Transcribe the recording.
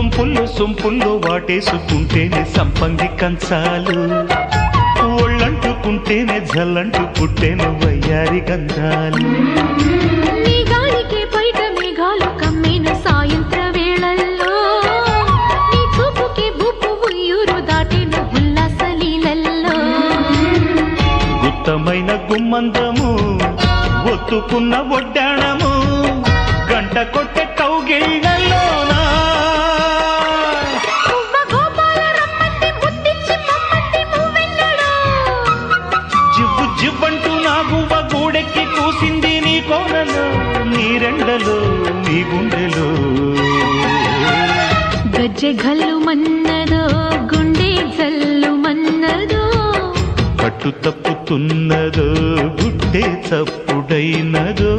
వంపుల్లో సొంపుల్లో వాటేసుకుంటేనే సంపంగి కంచాలు. ఒళ్ళంటుకుంటేనే జల్లంటు పుట్టేను వయ్యారి గంధాలు. బయట మేఘాలు కమ్మిన సాయంత్ర గుత్తమైన గుమ్మందము ఒత్తుకున్న ఒడ్డాణము గంట కొట్టే గువ్వ గూడెక్కి కూసింది నీ కోనలో నీ రెండలో నీ గుండెలో. గజ్జె గల్లు మన్నదో గుండె జల్లు మన్నదో. కట్టు తప్పుతున్నదో గుడ్డే చప్పుడైనదో